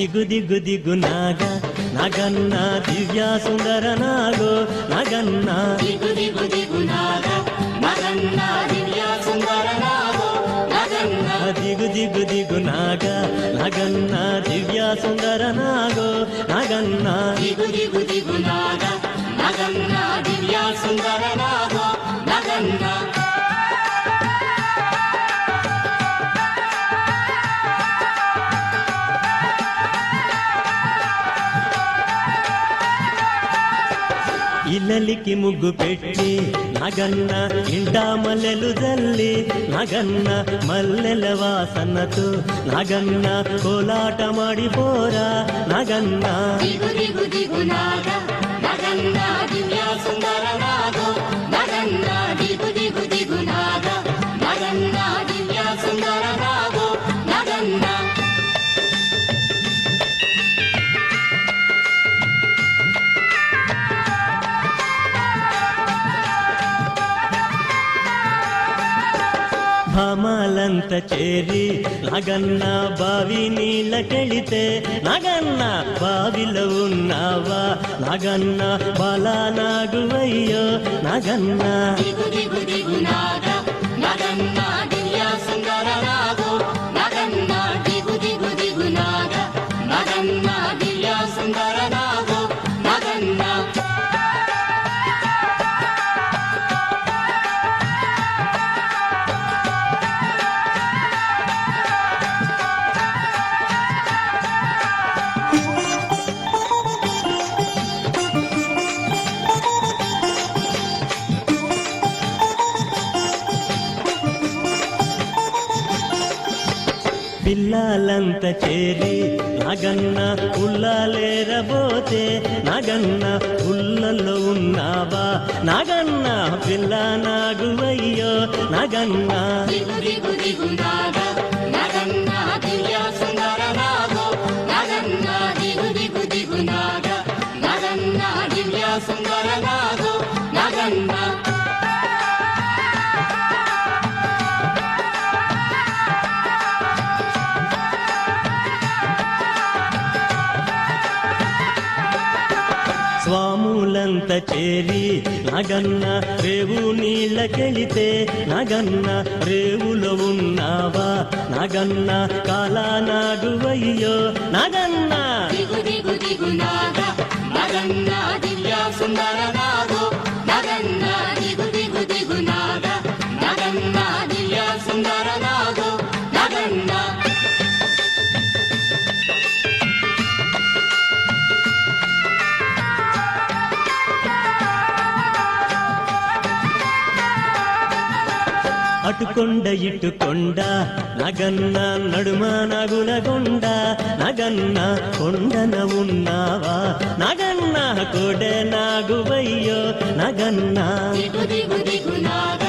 దిగు దిగు దిగు నాగ నగన్న దివ్య సుందర నాగో నగన్న దిగు దిగు దిగు నాగ నగన్న దివ్య సుందర నాగో నగన్న దిగు దిగు దిగు నాగ నగన్న దివ్య సుందర నాగో నగన్న దిగు దిగు దిగు నాగ నగన్న దివ్య సుందర నాగో నగన్న ఇల్లలికి ముగ్గు పెట్టి నగన్న ఇంటా మల్లెలు జల్లి నగన్న మల్లెల వాసన్నతో నగన్న కోలాటమాడి పోరా నగన్న దిగు దిగు దిగు నాగ నగన్న దివ్య సుందర భామాలంత చేరి నగన్న బావి నీళ్ళకెళితే నగన్న బావిలో ఉన్నావా? నగన్న బాలా నాగువయ్యో నగన్న దిగు చేరి నాగన్న ఉల్లాలేరబోతే నాగన్న ఉల్లలో ఉన్నావా? నాగన్న పిల్ల నాగువయ్యో నాగన్న. సుందర నాగో నాగన్న చేరి నగన్న రేవు నీళ్ళకెళితే నగన్న రేవులో ఉన్నావా? నగన్న కాలా నాగువయ్యో నగన్న! దిగు దిగు దిగు నాగ నగన్న దివ్య సుందర నాగో నగన్న అటుకొండ ఇటుకొండ నగన్న నడుమ నగులగొండ నగన్న కొండన ఉన్నావా? నగన్న కొడె నాగువయ్యో నగన్న. దిగు దిగు దిగు నాగ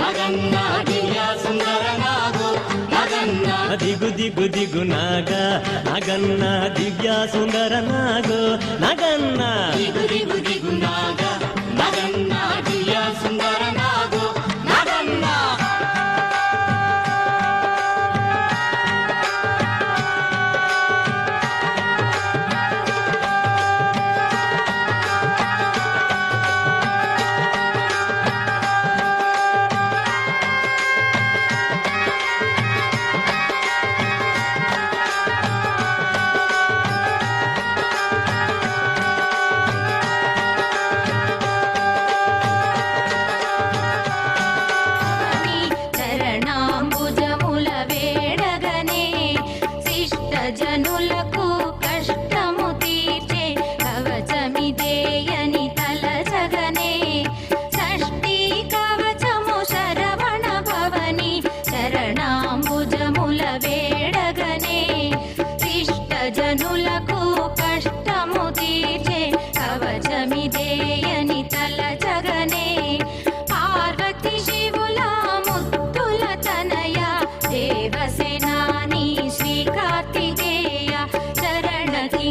నగన్న దివ్య సుందర నాగో నగన్న. దిగు దిగు దిగు నాగ నగన్న దివ్య సుందర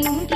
ah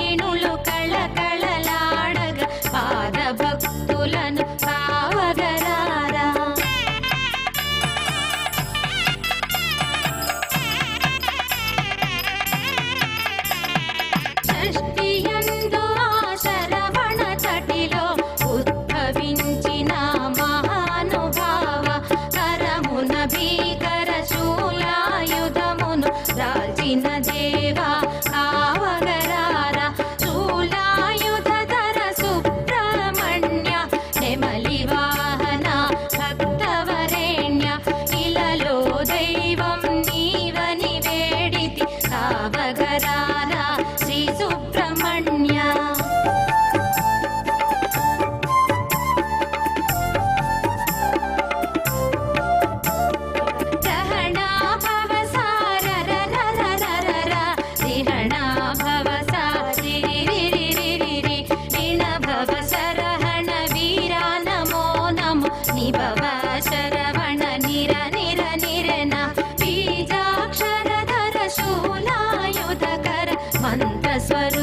करो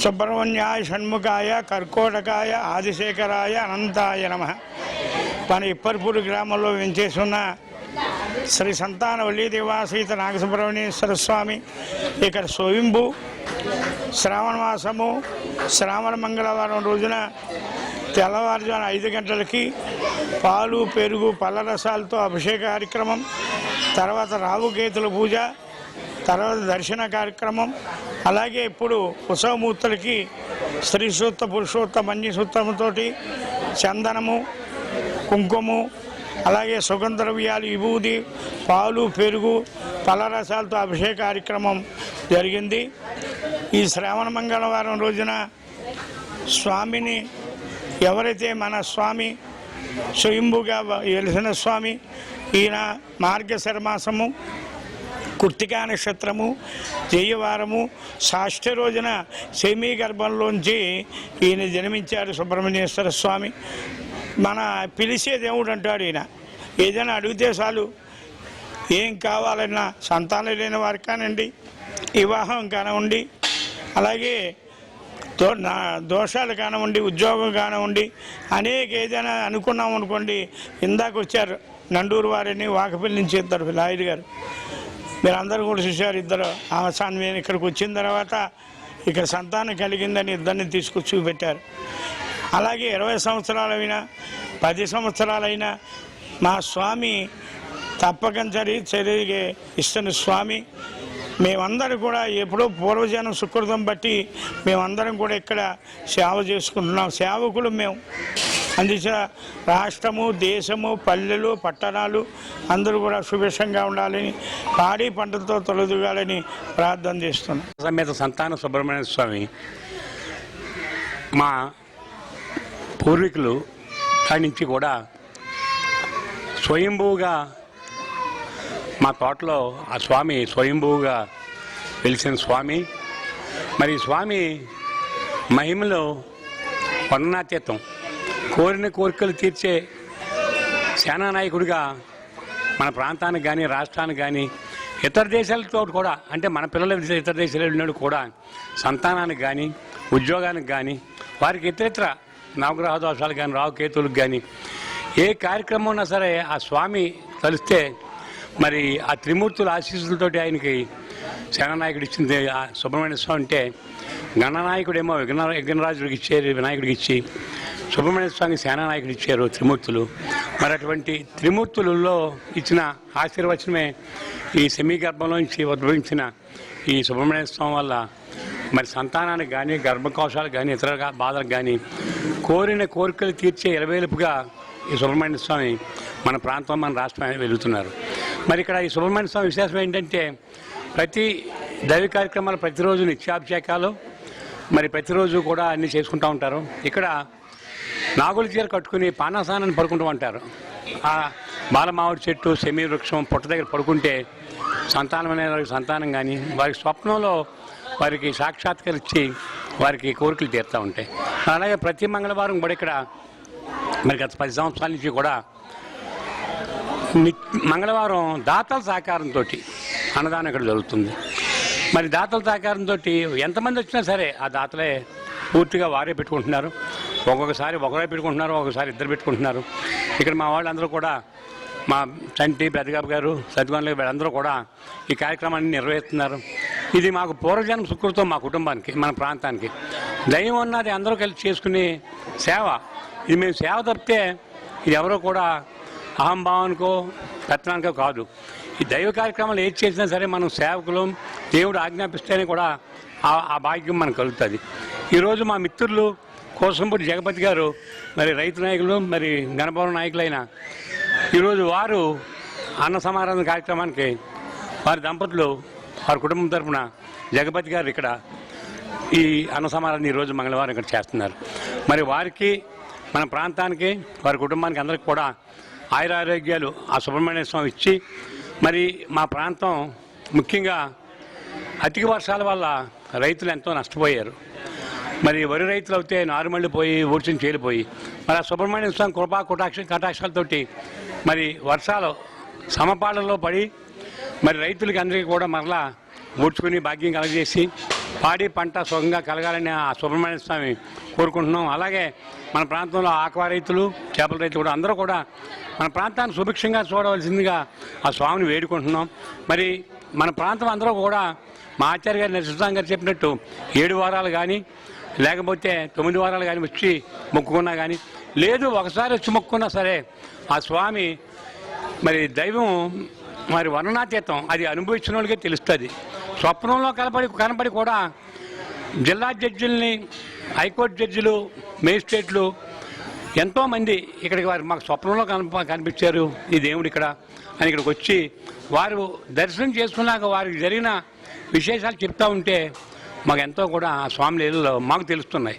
సుబ్రహ్మణ్యాయ షణ్ముఖాయ కర్కోటకాయ ఆదిశేఖరాయ అనంతాయ నమ. మన ఇప్పర్పూడి గ్రామంలో వెంచేసున్న శ్రీ సంతాన వల్లీదేవాసీత నాగసుబ్రహ్మణ్యేశ్వర స్వామి ఇక్కడ స్వయంభు శ్రావణ మాసము శ్రావణ మంగళవారం రోజున తెల్లవారుజామున ఐదు గంటలకి పాలు పెరుగు పళ్ళరసాలతో అభిషేక కార్యక్రమం తర్వాత రావుకేతుల పూజ తర్వాత దర్శన కార్యక్రమం అలాగే ఇప్పుడు ఉత్సవమూర్తులకి స్త్రీ సూక్త పురుషోత్త మన్య సూత్రముతో చందనము కుంకుము అలాగే సుగంధ ద్రవ్యాలు విభూది పాలు పెరుగు పలరసాలతో అభిషేక కార్యక్రమం జరిగింది. ఈ శ్రావణ మంగళవారం రోజున స్వామిని ఎవరైతే మన స్వామి స్వయంభుగా వెలిసిన స్వామి ఈయన మార్గశర మాసము కృత్తికా నక్షత్రము జయవారము సాష్ట రోజున సెమీ గర్భంలోంచి ఈయన జన్మించాడు సుబ్రహ్మణ్యేశ్వర స్వామి. మన పిలిచే దేవుడు అంటాడు ఈయన. ఏదైనా అడిగితే చాలు. ఏం కావాలన్నా సంతానం లేని వారు కానివ్వండి వివాహం కానివ్వండి అలాగే దో నా దోషాలు కానివ్వండి ఉద్యోగం కానివ్వండి అనేక ఏదైనా అనుకున్నాం అనుకోండి ఇందాక వచ్చారు నండూరు వారిని వాకపల్లి నుంచి ఇద్దరు లాయుడు గారు. మీరు అందరూ కూడా చూశారు ఇద్దరు ఆమె నేను ఇక్కడికి వచ్చిన తర్వాత ఇక్కడ సంతానం కలిగిందని ఇద్దరిని తీసుకొచ్చి చూపెట్టారు. అలాగే ఇరవై సంవత్సరాలైనా పది సంవత్సరాలైనా మా స్వామి తప్పనిసరి చర్యಗೆ ఇస్తున్న స్వామి. మేమందరం కూడా ఎప్పుడో పూర్వజనం సుకృతం బట్టి మేమందరం కూడా ఇక్కడ సేవ చేసుకుంటున్నాం. సేవకులు మేము. అందుచేత రాష్ట్రము దేశము పల్లెలు పట్టణాలు అందరూ కూడా సుభిక్షంగా ఉండాలని పాడి పంటలతో తొలదుగాలని ప్రార్థన చేస్తున్నాం. సమేత సంతాన సుబ్రహ్మణ్య స్వామి మా పూర్వీకులు కాడి నుంచి కూడా స్వయంభూగా మా తోటలో ఆ స్వామి స్వయంభూగా వెలిసిన స్వామి. మరి స్వామి మహిమలో వర్ణనాతీతం. కోరిన కోరికలు తీర్చే సేనానాయకుడిగా మన ప్రాంతానికి కానీ రాష్ట్రానికి కానీ ఇతర దేశాలతో కూడా అంటే మన పిల్లలు ఇతర దేశాలు వెళ్ళినప్పుడు కూడా సంతానానికి కానీ ఉద్యోగానికి కానీ వారికి ఇతరితర నవగ్రహ దోషాలు కానీ రావుకేతులకు కానీ ఏ కార్యక్రమం ఉన్నా సరే ఆ స్వామి కలిస్తే మరి ఆ త్రిమూర్తుల ఆశీస్సులతోటి ఆయనకి సేనానాయకుడు ఇచ్చింది సుబ్రహ్మణ్య స్వామి అంటే గణనాయకుడేమో విఘ్న విఘ్నరాజుడికి ఇచ్చారు వినాయకుడికి ఇచ్చి సుబ్రహ్మణ్య స్వామి సేనానాయకుడు ఇచ్చారు త్రిమూర్తులు. మరి అటువంటి త్రిమూర్తులలో ఇచ్చిన ఆశీర్వచనమే ఈ సెమీ గర్భంలోంచి ఉద్భవించిన ఈ సుబ్రహ్మణ్య స్వామి వల్ల. మరి సంతానానికి కానీ గర్భకోశాలకు కానీ ఇతర బాధలకు కానీ కోరిన కోరికలు తీర్చే ఇరవేలుపుగా ఈ సుబ్రహ్మణ్య స్వామి మన ప్రాంతం మన రాష్ట్రం వెలుగుతున్నారు. మరి ఇక్కడ ఈ సుబ్రహ్మణ్య స్వామి విశేషం ఏంటంటే ప్రతి దైవ కార్యక్రమాలు ప్రతిరోజు నిత్యాభిషేకాలు మరి ప్రతిరోజు కూడా అన్ని చేసుకుంటూ ఉంటారు. ఇక్కడ నాగుల చీర కట్టుకుని పానాసానాన్ని పడుకుంటూ ఉంటారు. ఆ బాలమావిడి చెట్టు సెమీ వృక్షం పుట్ట దగ్గర పడుకుంటే సంతానం అనే వారికి సంతానం కానీ వారికి స్వప్నంలో వారికి సాక్షాత్కరించి వారికి కోరికలు తీరుతూ ఉంటాయి. అలాగే ప్రతి మంగళవారం కూడా ఇక్కడ మరి గత పది సంవత్సరాల నుంచి కూడా మంగళవారం దాతల సహకారంతో అన్నదానం ఇక్కడ జరుగుతుంది. మరి దాతల సహకారంతో ఎంతమంది వచ్చినా సరే ఆ దాతలే పూర్తిగా వారే పెట్టుకుంటున్నారు. ఒక్కొక్కసారి ఒకరే పెట్టుకుంటున్నారు ఒక్కొక్కసారి ఇద్దరు పెట్టుకుంటున్నారు. ఇక్కడ మా వాళ్ళందరూ కూడా మా చంటి పెద్దగాబు గారు సత్యవాన్లు వీళ్ళందరూ కూడా ఈ కార్యక్రమాన్ని నిర్వహిస్తున్నారు. ఇది మాకు పూర్వజన్మ సుకృతం మా కుటుంబానికి మన ప్రాంతానికి. దైవం ఉన్నది అందరూ కలిసి చేసుకునే సేవ. ఇది మేము సేవ తప్పితే ఇది ఎవరో కూడా అహంభావానికో పెత్తనానికో కాదు. ఈ దైవ కార్యక్రమాలు ఏది చేసినా సరే మనం సేవకులు దేవుడు ఆజ్ఞాపిస్తేనే కూడా ఆ- ఆ భాగ్యం మనకు కలుగుతుంది. ఈరోజు మా మిత్రులు కోసంపూడి జగపతి గారు మరి రైతు నాయకులు మరి గణభవన నాయకులైన ఈరోజు వారు అన్న సమారాధన కార్యక్రమానికి వారి దంపతులు వారి కుటుంబం తరఫున జగపతి గారు ఇక్కడ ఈ అన్న సమారాధన ఈరోజు మంగళవారం ఇక్కడ చేస్తున్నారు. మరి వారికి మన ప్రాంతానికి వారి కుటుంబానికి అందరికి కూడా ఆయురారోగ్యాలు ఆ సుబ్రహ్మణ్య స్వామి ఇచ్చి మరి మా ప్రాంతం ముఖ్యంగా అధిక వర్షాల వల్ల రైతులు ఎంతో నష్టపోయారు. మరి వరి రైతులు అయితే నారుమల్లి పోయి ఊడ్చుని చేరిపోయి మరి ఆ సుబ్రహ్మణ్య స్వామి కృపా కటాక్ష కటాక్షాలతోటి మరి వర్షాలు సమపాళ్ళలో పడి మరి రైతులకి అందరికీ కూడా మరలా ఊడ్చుకుని భాగ్యం కలగజేసి పాడి పంట సుఖంగా కలగాలని ఆ సుబ్రహ్మణ్య స్వామి కోరుకుంటున్నాం. అలాగే మన ప్రాంతంలో ఆక్వా రైతులు చేపల రైతులు కూడా అందరూ కూడా మన ప్రాంతాన్ని సుభిక్షంగా చూడవలసిందిగా ఆ స్వామిని వేడుకుంటున్నాం. మరి మన ప్రాంతం అందరూ కూడా మా ఆచార్య గారు నరసింహస్వామి గారు చెప్పినట్టు ఏడు వారాలు కానీ లేకపోతే తొమ్మిది వారాలు కానీ వచ్చి మొక్కుకున్నా కానీ లేదు ఒకసారి వచ్చి మొక్కుకున్నా సరే ఆ స్వామి మరి దైవం మరి వర్ణనాతీతం అది అనుభవించిన వాళ్ళకే తెలుస్తుంది. స్వప్నంలో కనపడి కనపడి కూడా జిల్లా జడ్జిల్ని హైకోర్టు జడ్జిలు మేజిస్ట్రేట్లు ఎంతోమంది ఇక్కడికి వారు మాకు స్వప్నంలో కనప కనిపించారు. ఈ దేవుడు ఇక్కడ అని ఇక్కడికి వచ్చి వారు దర్శనం చేసుకున్నాక వారికి జరిగిన విశేషాలు చెప్తూ ఉంటే మాకు ఎంతో కూడా ఆ స్వామి లీలలో మాకు తెలుస్తున్నాయి.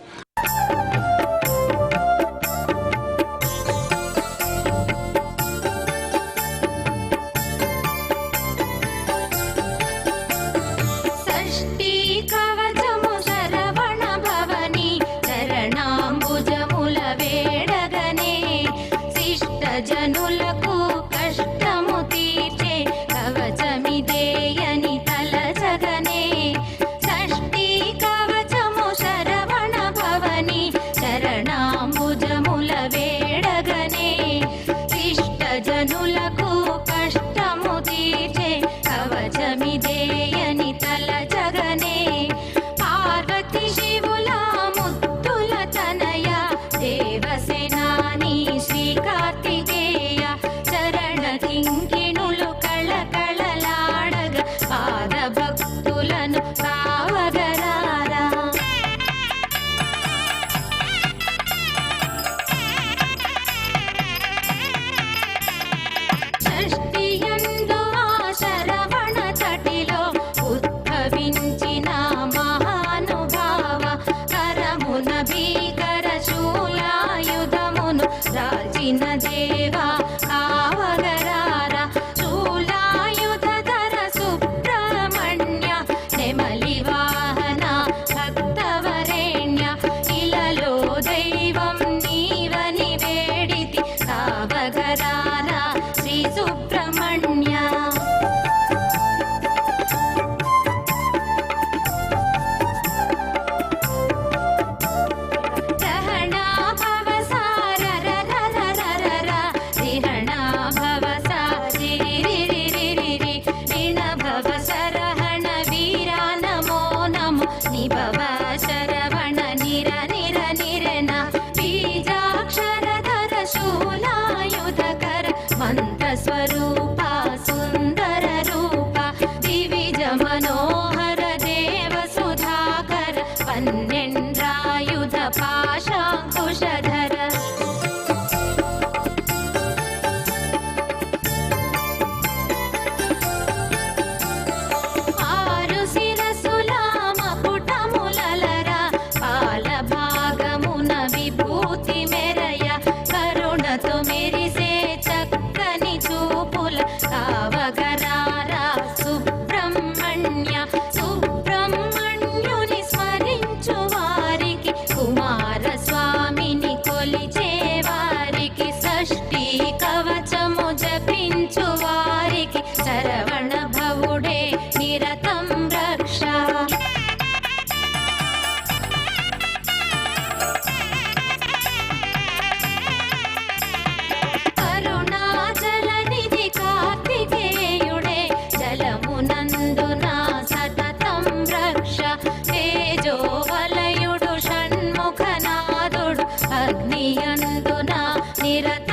అగ్నియందున నిరత